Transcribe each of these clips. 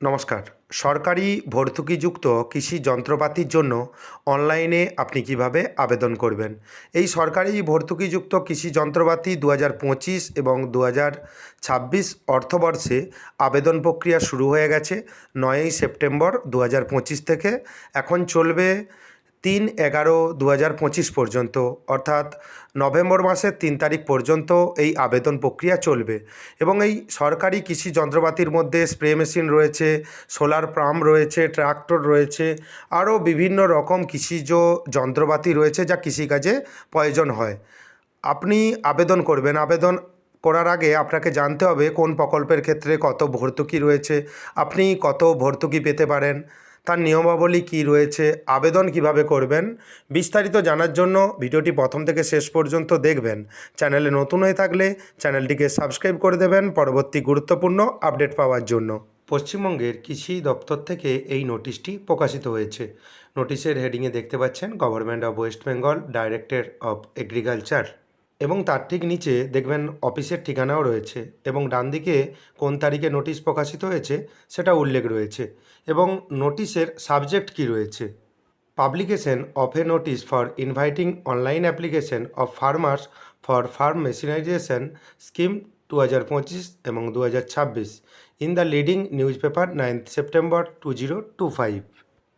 নমস্কার। সরকারি ভর্তুকিযুক্ত কৃষি যন্ত্রপাতির জন্য অনলাইনে আপনি কীভাবে আবেদন করবেন? এই সরকারি ভর্তুকিযুক্ত কৃষি যন্ত্রপাতি দু হাজার পঁচিশ এবং দু হাজার ছাব্বিশ অর্থবর্ষে আবেদন প্রক্রিয়া শুরু হয়ে গেছে নয়ই সেপ্টেম্বর দু হাজার পঁচিশ থেকে। এখন চলবে তিন এগারো দু পর্যন্ত, অর্থাৎ নভেম্বর মাসের তিন তারিখ পর্যন্ত এই আবেদন প্রক্রিয়া চলবে। এবং এই সরকারি কৃষি যন্ত্রপাতির মধ্যে স্প্রে মেশিন রয়েছে, সোলার পাম্প রয়েছে, ট্রাক্টর রয়েছে, আরও বিভিন্ন রকম কৃষিজ যন্ত্রপাতি রয়েছে যা কৃষিকাজে প্রয়োজন হয়। আপনি আবেদন করবেন। আবেদন করার আগে আপনাকে জানতে হবে কোন প্রকল্পের ক্ষেত্রে কত ভর্তুকি রয়েছে, আপনি কত ভর্তুকি পেতে পারেন। তার নিয়মাবলী কী রয়েছে, আবেদন কীভাবে করবেন, বিস্তারিত জানার জন্য ভিডিওটি প্রথম থেকে শেষ পর্যন্ত দেখবেন। চ্যানেলে নতুন হয়ে থাকলে চ্যানেলটিকে সাবস্ক্রাইব করে দেবেন পরবর্তী গুরুত্বপূর্ণ আপডেট পাওয়ার জন্য। পশ্চিমবঙ্গের কৃষি দপ্তর থেকে এই নোটিশটি প্রকাশিত হয়েছে। নোটিশের হেডিংয়ে দেখতে পাচ্ছেন, government of West Bengal, director of agriculture. এবং তার ঠিক নিচে দেখবেন অফিসের ঠিকানাও রয়েছে এবং ডান দিকে কোন তারিখে নোটিশ প্রকাশিত হয়েছে সেটা উল্লেখ রয়েছে এবং নোটিশের সাবজেক্ট কি রয়েছে। Publication of a notice for inviting online application of farmers for farm mechanisation scheme দু হাজার পঁচিশ এবং দু হাজার ছাব্বিশ। In the leading news paper ninth September two zero two five.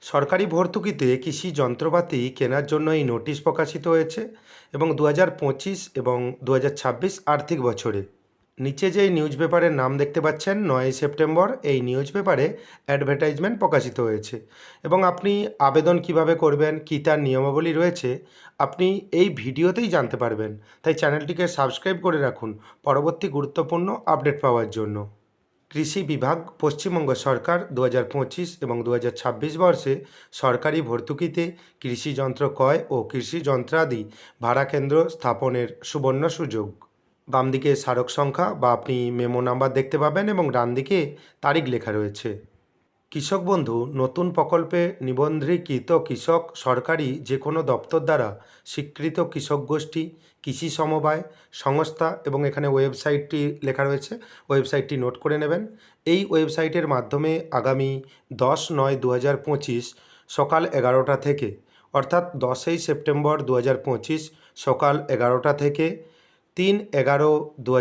সরকারি ভর্তুকিতে কৃষি যন্ত্রপাতি কেনার জন্য এই নোটিশ প্রকাশিত হয়েছে এবং দু হাজার পঁচিশ এবং দু হাজার ছাব্বিশ আর্থিক বছরে। নিচে যে নিউজ পেপারের নাম দেখতে পাচ্ছেন নয় সেপ্টেম্বর এই নিউজ পেপারে অ্যাডভার্টাইজমেন্ট প্রকাশিত হয়েছে এবং আপনি আবেদন কীভাবে করবেন, কী তার নিয়মাবলী রয়েছে, আপনি এই ভিডিওতেই জানতে পারবেন। তাই চ্যানেলটিকে সাবস্ক্রাইব করে রাখুন পরবর্তী গুরুত্বপূর্ণ আপডেট পাওয়ার জন্য। কৃষি বিভাগ, পশ্চিমবঙ্গ সরকার দু হাজার পঁচিশ এবং দু হাজার ছাব্বিশ বর্ষে সরকারি ভর্তুকিতে কৃষি যন্ত্র ক্রয় ও কৃষি যন্ত্রাদি ভাড়া কেন্দ্র স্থাপনের সুবর্ণ সুযোগ। বাম দিকে স্মারক সংখ্যা বা আপনি মেমো নাম্বার দেখতে পাবেন এবং ডান দিকে তারিখ লেখা রয়েছে। কৃষক বন্ধু, নতুন প্রকল্পে নিবন্ধীকৃত কৃষক সরকারি যে কোনো দপ্তর দ্বারা স্বীকৃত কৃষক গোষ্ঠী, কৃষি সমবায়, সংস্থা এবং এখানে ওয়েবসাইটটি লেখা রয়েছে, ওয়েবসাইটটি নোট করে নেবেন। এই ওয়েবসাইটের মাধ্যমে আগামী দশ নয় দু সকাল এগারোটা থেকে, অর্থাৎ দশই সেপ্টেম্বর দু হাজার পঁচিশ সকাল এগারোটা থেকে তিন এগারো দু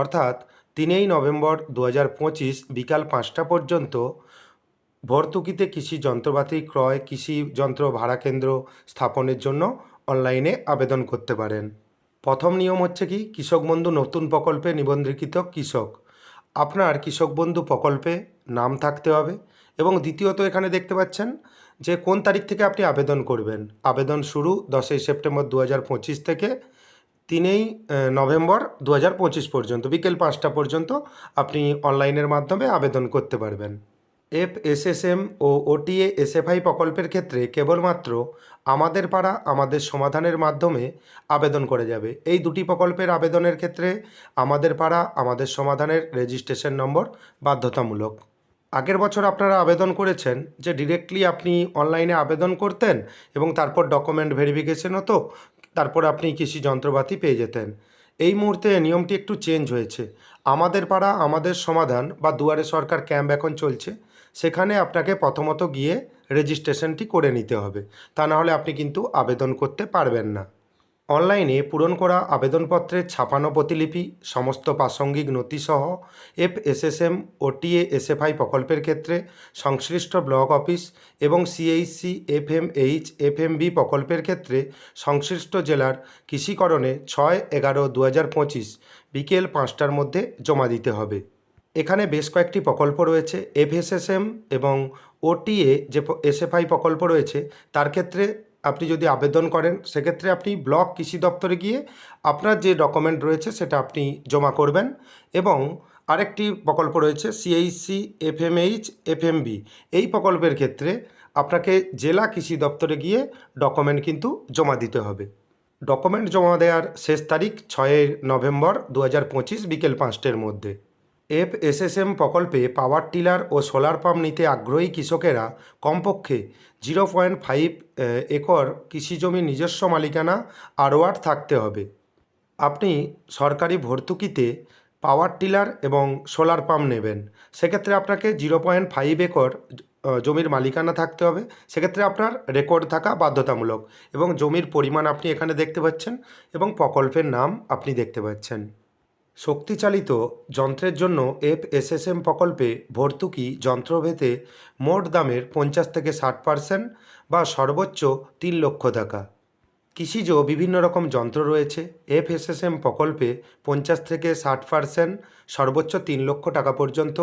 অর্থাৎ তিনই নভেম্বর দু হাজার পঁচিশ বিকাল পাঁচটা পর্যন্ত ভর্তুকিতে কৃষি যন্ত্রপাতি ক্রয়, কৃষি যন্ত্র ভাড়া কেন্দ্র স্থাপনের জন্য অনলাইনে আবেদন করতে পারেন। প্রথম নিয়ম হচ্ছে কি, কৃষক বন্ধু নতুন প্রকল্পে নিবন্ধীকৃত কৃষক। আপনার কৃষক বন্ধু প্রকল্পে নাম থাকতে হবে এবং দ্বিতীয়ত এখানে দেখতে পাচ্ছেন যে কোন তারিখ থেকে আপনি আবেদন করবেন। আবেদন শুরু দশই সেপ্টেম্বর দু হাজার পঁচিশ থেকে তিনই নভেম্বর দু হাজার পঁচিশ পর্যন্ত, বিকেল পাঁচটা পর্যন্ত আপনি অনলাইনের মাধ্যমে আবেদন করতে পারবেন। এফ এসএসএম ও ওটিএ এসএফআই প্রকল্পের ক্ষেত্রে কেবলমাত্র আমাদের পাড়া, আমাদের সমাধানের মাধ্যমে আবেদন করে যাবে। এই দুটি প্রকল্পের আবেদনের ক্ষেত্রে আমাদের পাড়া, আমাদের সমাধানের রেজিস্ট্রেশন নম্বর বাধ্যতামূলক। আগের বছর আপনারা আবেদন করেছেন যে ডিরেক্টলি আপনি অনলাইনে আবেদন করতেন এবং তারপর ডকুমেন্ট ভেরিফিকেশন হতো, তারপর আপনি কৃষি যন্ত্রপাতি পেয়ে যেতেন। এই মুহূর্তে নিয়মটি একটু চেঞ্জ হয়েছে। আমাদের পাড়া, আমাদের সমাধান বা দুয়ারে সরকার ক্যাম্প এখন চলছে। সেখানে আপনাকে প্রথমত গিয়ে রেজিস্ট্রেশনটি করে নিতে হবে। তা না হলে আপনি কিন্তু আবেদন করতে পারবেন না। অনলাইনে পূরণ করা আবেদনপত্রের ছাপানো প্রতিলিপি, সমস্ত প্রাসঙ্গিক নথিসহ এফ এস এসএসএম ও টিএ এসএফআই প্রকল্পের ক্ষেত্রে সংশ্লিষ্ট ব্লক অফিস এবং CHC F M H F M B প্রকল্পের ক্ষেত্রে সংশ্লিষ্ট জেলার কৃষিকরণে ছয় এগারো দু হাজার পঁচিশ বিকেল পাঁচটার মধ্যে জমা দিতে হবে। এখানে বেশ কয়েকটি প্রকল্প রয়েছে, এফএসএসএম এবং ওটিএ যে এসএফআই প্রকল্প রয়েছে, তার ক্ষেত্রে আপনি যদি আবেদন করেন, সেক্ষেত্রে আপনি ব্লক কৃষি দপ্তরে গিয়ে আপনার যে ডকুমেন্ট রয়েছে সেটা আপনি জমা করবেন এবং আরেকটি প্রকল্প রয়েছে সিএইচসি এফএমএইচ এফএমবি এই প্রকল্পের ক্ষেত্রে আপনাকে জেলা কৃষি দপ্তরে গিয়ে ডকুমেন্ট কিন্তু জমা দিতে হবে। ডকুমেন্ট জমা দেওয়ার শেষ তারিখ ছয়ই নভেম্বর দু হাজার পঁচিশ বিকেল পাঁচটার মধ্যে। এফ এসএসএম প্রকল্পে পাওয়ার টিলার ও সোলার পাম্প নিতে আগ্রহী কৃষকেরা কমপক্ষে জিরো পয়েন্ট ফাইভ একর কৃষিজমি নিজস্ব মালিকানা আরওয়ার থাকতে হবে। আপনি সরকারি ভর্তুকিতে পাওয়ার টিলার এবং সোলার পাম্প নেবেন। সেক্ষেত্রে আপনাকে জিরো পয়েন্ট ফাইভ একর জমির মালিকানা থাকতে হবে। সেক্ষেত্রে আপনার রেকর্ড থাকা বাধ্যতামূলক এবং জমির পরিমাণ আপনি এখানে দেখতে পাচ্ছেন এবং প্রকল্পের নাম আপনি দেখতে পাচ্ছেন। শক্তিচালিত যন্ত্রের জন্য এফ এসএসএম প্রকল্পে ভর্তুকি যন্ত্রভেদে মোট দামের পঞ্চাশ থেকে ষাট পার্সেন্ট বা সর্বোচ্চ তিন লক্ষ টাকা। কৃষিজ বিভিন্ন রকম যন্ত্র রয়েছে। এফ এসএসএম প্রকল্পে পঞ্চাশ থেকে ষাট পার্সেন্ট সর্বোচ্চ তিন লক্ষ টাকা পর্যন্ত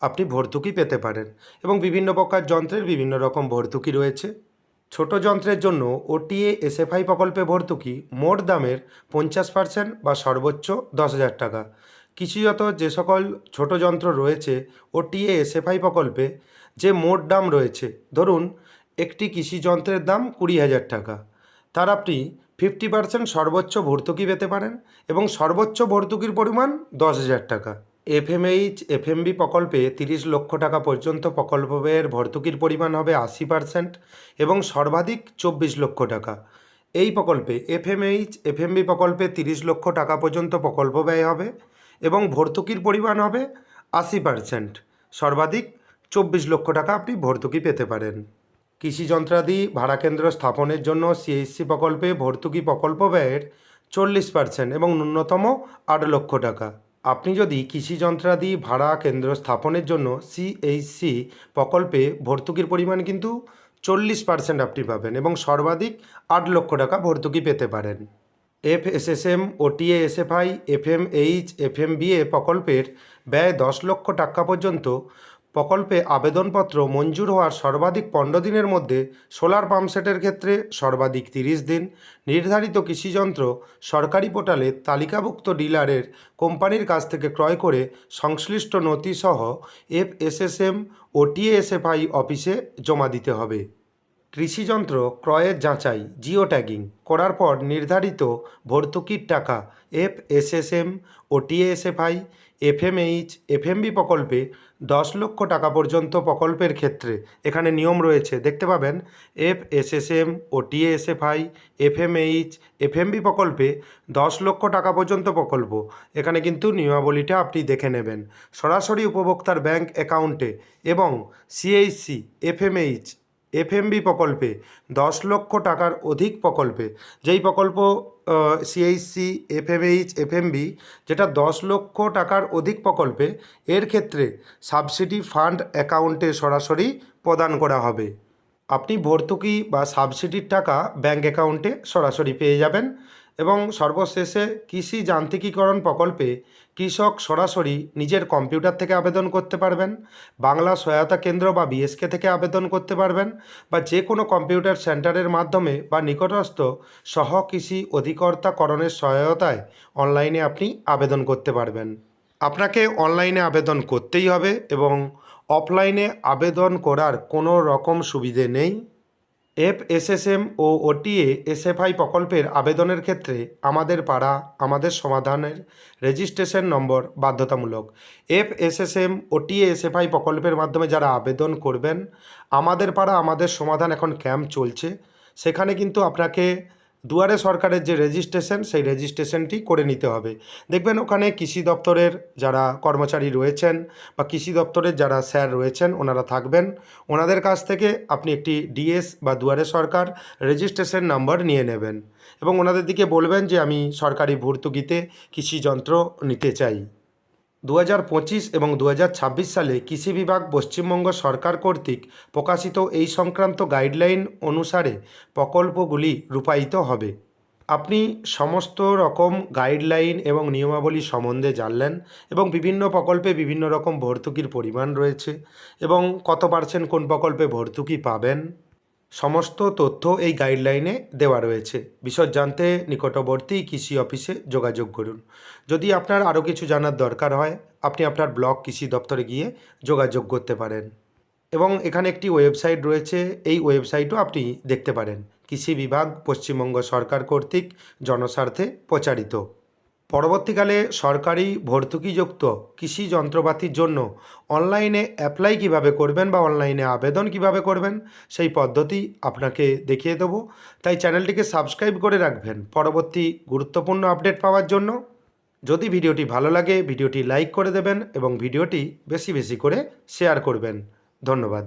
আপনি ভর্তুকি পেতে পারেন এবং বিভিন্ন প্রকার যন্ত্রের বিভিন্ন রকম ভর্তুকি রয়েছে। ছোট যন্ত্রের জন্য ওটিএ এসএফআই প্রকল্পে ভর্তুকি মোট দামের পঞ্চাশ পার্সেন্ট বা সর্বোচ্চ দশ হাজার টাকা। কৃষিজাত যে সকল ছোট যন্ত্র রয়েছে ওটিএ এসএফআই প্রকল্পে, যে মোট দাম রয়েছে, ধরুন একটি কৃষি যন্ত্রের দাম কুড়ি হাজার টাকা। তার আপনি ফিফটি পার্সেন্ট সর্বোচ্চ ভর্তুকি পেতে পারেন এবং সর্বোচ্চ ভর্তুকির পরিমাণ দশ হাজার টাকা। এফএমএইচ, এফএমবি প্রকল্পে তিরিশ লক্ষ টাকা পর্যন্ত প্রকল্প ব্যয়ের ভর্তুকির পরিমাণ হবে আশি পার্সেন্ট এবং সর্বাধিক চব্বিশ লক্ষ টাকা। এই প্রকল্পে এফএমএইচ, এফএমবি প্রকল্পে তিরিশ লক্ষ টাকা পর্যন্ত প্রকল্প ব্যয় হবে এবং ভর্তুকির পরিমাণ হবে আশি পার্সেন্ট। সর্বাধিক চব্বিশ লক্ষ টাকা আপনি ভর্তুকি পেতে পারেন। কৃষি যন্ত্রাদি ভাড়া কেন্দ্র স্থাপনের জন্য সিএইচসি প্রকল্পে ভর্তুকি প্রকল্প ব্যয়ের চল্লিশ পার্সেন্ট এবং ন্যূনতম আট লক্ষ টাকা। আপনি যদি কৃষি যন্ত্রাদি ভাড়া কেন্দ্র স্থাপনের জন্য সিএইচসি প্রকল্পে ভর্তুকির পরিমাণ কিন্তু চল্লিশ পার্সেন্ট আপনি পাবেন এবং সর্বাধিক আট লক্ষ টাকা ভর্তুকি পেতে পারেন। F S S M OTA SFI FMH FMBA প্রকল্পের ব্যয় দশ লক্ষ টাকা পর্যন্ত প্রকল্পে আবেদনপত্র মঞ্জুর হওয়ার সর্বাধিক পনেরো দিনের মধ্যে সোলার পাম্পসেটের ক্ষেত্রে সর্বাধিক তিরিশ দিন। নির্ধারিত কৃষিযন্ত্র সরকারি পোর্টালে তালিকাভুক্ত ডিলারের কোম্পানির কাছ থেকে ক্রয় করে সংশ্লিষ্ট নথিসহ এফ এসএসএম ও টিএসএফআই অফিসে জমা দিতে হবে। কৃষিযন্ত্র ক্রয়ের যাচাই জিও ট্যাগিং করার পর নির্ধারিত ভর্তুকির টাকা এফ এসএসএম ও টিএসএফআই এফএমএইচ, এফএমবি প্রকল্পে দশ লক্ষ টাকা পর্যন্ত প্রকল্পের ক্ষেত্রে এখানে নিয়ম রয়েছে। দেখতে পাবেন এফ এসএসএম ও টিএসএফআই, এফএমএইচ, এফএমবি প্রকল্পে দশ লক্ষ টাকা পর্যন্ত প্রকল্প। এখানে কিন্তু নিয়মাবলীটা আপনি দেখে নেবেন। সরাসরি উপভোক্তার ব্যাংক অ্যাকাউন্টে এবং সিএইচসি, এফএমএইচ এফএমবি প্রকল্পে দশ লক্ষ টাকার অধিক প্রকল্পে, যেই প্রকল্প সিএইচসি এফএমএইচ এফএমবি যেটা দশ লক্ষ টাকার অধিক প্রকল্পে, এর ক্ষেত্রে সাবসিডি ফান্ড অ্যাকাউন্টে সরাসরি প্রদান করা হবে। আপনি ভর্তুকি বা সাবসিডির টাকা ব্যাঙ্ক অ্যাকাউন্টে সরাসরি পেয়ে যাবেন এবং সর্বশেষে কৃষি যান্ত্রিকীকরণ প্রকল্পে কৃষক সরাসরি নিজের কম্পিউটার থেকে আবেদন করতে পারবেন, বাংলা সহায়তা কেন্দ্র বা বিএসকে থেকে আবেদন করতে পারবেন বা যে কোনো কম্পিউটার সেন্টারের মাধ্যমে বা নিকটস্থ সহ কৃষি অধিকর্তাকরণের সহায়তায় অনলাইনে আপনি আবেদন করতে পারবেন। আপনাকে অনলাইনে আবেদন করতেই হবে এবং অফলাইনে আবেদন করার কোনো রকম সুবিধে নেই। এফ এসএসএম ও ওটিএ এসএফআই প্রকল্পের আবেদনের ক্ষেত্রে আমাদের পাড়া, আমাদের সমাধানের রেজিস্ট্রেশন নম্বর বাধ্যতামূলক। এফ এসএসএম ওটিএ, এসএফআই প্রকল্পের মাধ্যমে যারা আবেদন করবেন, আমাদের পাড়া, আমাদের সমাধান এখন ক্যাম্প চলছে। সেখানে কিন্তু আপনাকে দুয়ারে সরকারের যে রেজিস্ট্রেশন সেই রেজিস্ট্রেশনটি করে নিতে হবে। দেখবেন ওখানে কৃষি দপ্তরের যারা কর্মচারী রয়েছেন বা কৃষি দপ্তরের যারা স্যার রয়েছেন, ওনারা থাকবেন। ওনাদের কাছ থেকে আপনি একটি ডিএস বা দুয়ারে সরকার রেজিস্ট্রেশন নাম্বার নিয়ে নেবেন এবং ওনাদের দিকে বলবেন যে, আমি সরকারি ভর্তুকিতে কৃষি যন্ত্র নিতে চাই। দু হাজার পঁচিশ এবং দু হাজার ছাব্বিশ সালে কৃষি বিভাগ পশ্চিমবঙ্গ সরকার কর্তৃক প্রকাশিত এই সংক্রান্ত গাইডলাইন অনুসারে প্রকল্পগুলি রূপায়িত হবে। আপনি সমস্ত রকম গাইডলাইন এবং নিয়মাবলী সম্বন্ধে জানলেন এবং বিভিন্ন প্রকল্পে বিভিন্ন রকম ভর্তুকির পরিমাণ রয়েছে এবং কত পার্সেন্ট কোন প্রকল্পে ভর্তুকি পাবেন? সমস্ত তথ্য এই গাইডলাইনে দেওয়া রয়েছে। বিশদ জানতে নিকটবর্তী কৃষি অফিসে যোগাযোগ করুন। যদি আপনার আরও কিছু জানার দরকার হয়, আপনি আপনার ব্লক কৃষি দপ্তরে গিয়ে যোগাযোগ করতে পারেন। এবং এখানে একটি ওয়েবসাইট রয়েছে, এই ওয়েবসাইটও আপনি দেখতে পারেন। কৃষি বিভাগ, পশ্চিমবঙ্গ সরকার কর্তৃক জনস্বার্থে প্রচারিত। পরবর্তীকালে সরকারি ভর্তুকিযুক্ত কৃষি যন্ত্রপাতির জন্য অনলাইনে অ্যাপ্লাই কীভাবে করবেন বা অনলাইনে আবেদন কীভাবে করবেন, সেই পদ্ধতি আপনাকে দেখিয়ে দেবো। তাই চ্যানেলটিকে সাবস্ক্রাইব করে রাখবেন পরবর্তী গুরুত্বপূর্ণ আপডেট পাওয়ার জন্য। যদি ভিডিওটি ভালো লাগে, ভিডিওটি লাইক করে দেবেন এবং ভিডিওটি বেশি বেশি করে শেয়ার করবেন। ধন্যবাদ।